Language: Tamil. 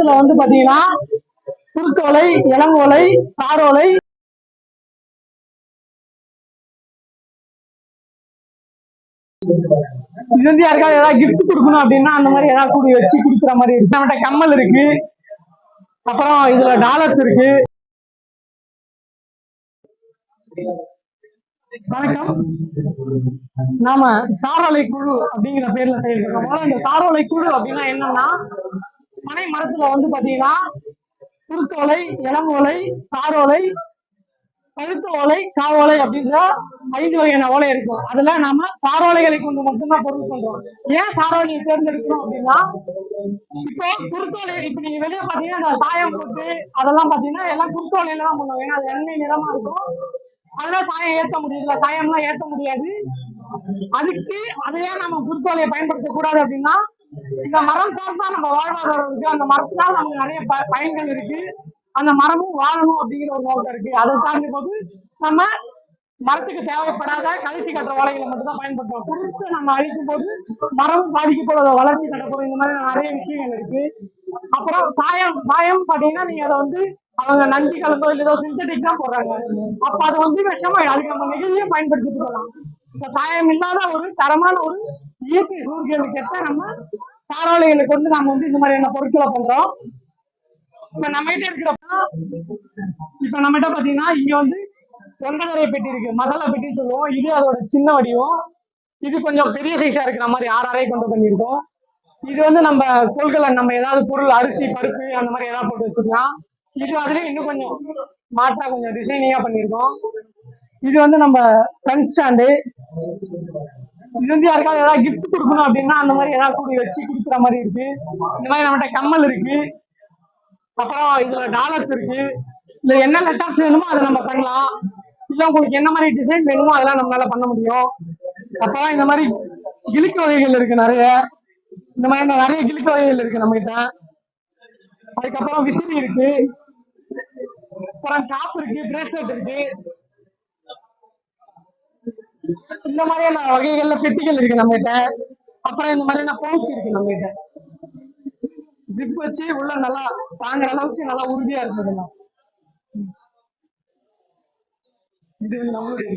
இதுல வந்து பாத்தீங்கன்னா குறுக்கோலை இளங்கோலை சாரோலை இது வந்து யாருக்காவது ஏதாவது கிஃப்ட் கொடுக்கணும் அப்படின்னா அந்த மாதிரி ஏதாவது கூடி வச்சு கொடுக்குற மாதிரி இருக்கு. நம்மகிட்ட கம்மல் இருக்கு. அப்புறம் இதுல டாலர்ஸ் இருக்கு. வணக்கம். நாம சாரோலை குழு அப்படிங்கிற பேர்ல செயல்படுறோம் இந்த சாரோலை குழு அப்படின்னா என்னன்னா பனை மரத்துல வந்து பாத்தீங்கன்னா குறுக்கோலை இளங்கோலை சாரோலை பழுத்த ஓலை காவோலை அப்படின்ற ஐந்து வகையான ஓலை இருக்கும் அதுல நாம சாரோலைகளை கொண்டு மட்டும்தான் பொருள் பண்றோம். ஏன் சாரோலையை தேர்ந்தெடுக்கிறோம் அப்படின்னா இப்போ குறுத்தோலை இப்ப நீங்க வெளியே பாத்தீங்கன்னா சாயம் போட்டு அதெல்லாம் பாத்தீங்கன்னா எல்லாம் குறுத்தோலையில தான் பண்ணுவோம். ஏன்னா அது எண்ணெய் நிறமா இருக்கும். அதெல்லாம் சாயம் ஏற்ற முடியல சாயம்லாம் ஏற்ற முடியாது. அதுக்கு அதையே நம்ம குறுத்தோலையை பயன்படுத்த கூடாது அப்படின்னா இந்த மரம் சார்ந்தா நம்ம வாழ்வாதாரம் இருக்கு. அந்த மரத்தினால் நமக்கு நிறைய ப- பயன்கள் இருக்கு. அந்த மரமும் வாழணும் அப்படிங்கிற ஒரு நோக்கம் இருக்கு. அதை சார்ந்த போது நம்ம மரத்துக்கு தேவைப்படாத கழிச்சு கட்டுற ஓலைகளை மட்டும் தான் குறித்து நம்ம அழிக்கும் போது மரம் பாதிக்கப்படாத வளர்ச்சி தடப்படும் இந்த மாதிரி நிறைய விஷயங்கள் இருக்கு. அப்புறம் சாயம் சாயம் பாத்தீங்கன்னா நீங்க அதை வந்து அவங்க நன்றி கலந்தோ இல்ல ஏதோ சிந்தட்டிக் தான் போடுறாங்க. அப்ப அது வந்து விஷமா அதுக்கு நம்ம நெகிழியும் பயன்படுத்திட்டு போகலாம். இந்த சாயம் இல்லாத ஒரு தரமான ஒரு இயற்கை சூழ்நிலைக்கு ஏற்ப நம்ம சாரோலைகளை வந்து நம்ம வந்து இந்த மாதிரியான பொருட்களை பண்றோம். இப்ப நம்ம கிட்ட இருக்கிறப்ப இப்ப நம்ம கிட்ட பாத்தீங்கன்னா இங்க வந்து ஒன்றரை பெட்டி இருக்கு. மசாலா பெட்டின்னு சொல்லுவோம். இது அதோட சின்ன வடிவம். இது கொஞ்சம் பெரிய சைஸா இருக்கிற மாதிரி ஆறாரே கொண்டு பண்ணியிருக்கோம். இது வந்து நம்ம கொள்கலன் நம்ம ஏதாவது பொருள் அரிசி பருப்பு அந்த மாதிரி ஏதாவது போட்டு வச்சுக்கலாம். இது அதுலயும் இன்னும் கொஞ்சம் மாற்றா கொஞ்சம் டிசைனிங்கா பண்ணியிருக்கோம். இது வந்து நம்ம பென் ஸ்டாண்டு இது வந்து யாருக்காவது ஏதாவது கிஃப்ட் கொடுக்கணும் அப்படின்னா அந்த மாதிரி ஏதாவது கூடி வச்சு கொடுக்குற மாதிரி இருக்கு. இந்த மாதிரி நம்மகிட்ட கம்மல் இருக்கு. அப்புறம் இதுல டாலர்ஸ் இருக்கு. இல்ல என்ன லெட்டர்ஸ் வேணுமோ அதை நம்ம பண்ணலாம். இல்ல உங்களுக்கு என்ன மாதிரி டிசைன் வேணுமோ அதெல்லாம் நம்மளால பண்ண முடியும். அப்புறம் இந்த மாதிரி கிழிக்கு வகைகள் இருக்கு நிறைய. இந்த மாதிரி நிறைய கிளிக்கு வகைகள் இருக்கு நம்ம கிட்ட அதுக்கப்புறம் விசிறி இருக்கு. அப்புறம் டாப் இருக்கு பிரேஸ்லெட் இருக்கு. இந்த மாதிரியான வகைகள்ல பெட்டிகள் இருக்கு நம்ம கிட்ட அப்புறம் இந்த மாதிரியான பவுச் இருக்கு நம்ம கிட்ட ஜிப் வச்சு உள்ள நல்லா தாங்குற அளவுக்கு நல்லா உறுதியா இருக்குதுண்ணா இது நம்மளுடைய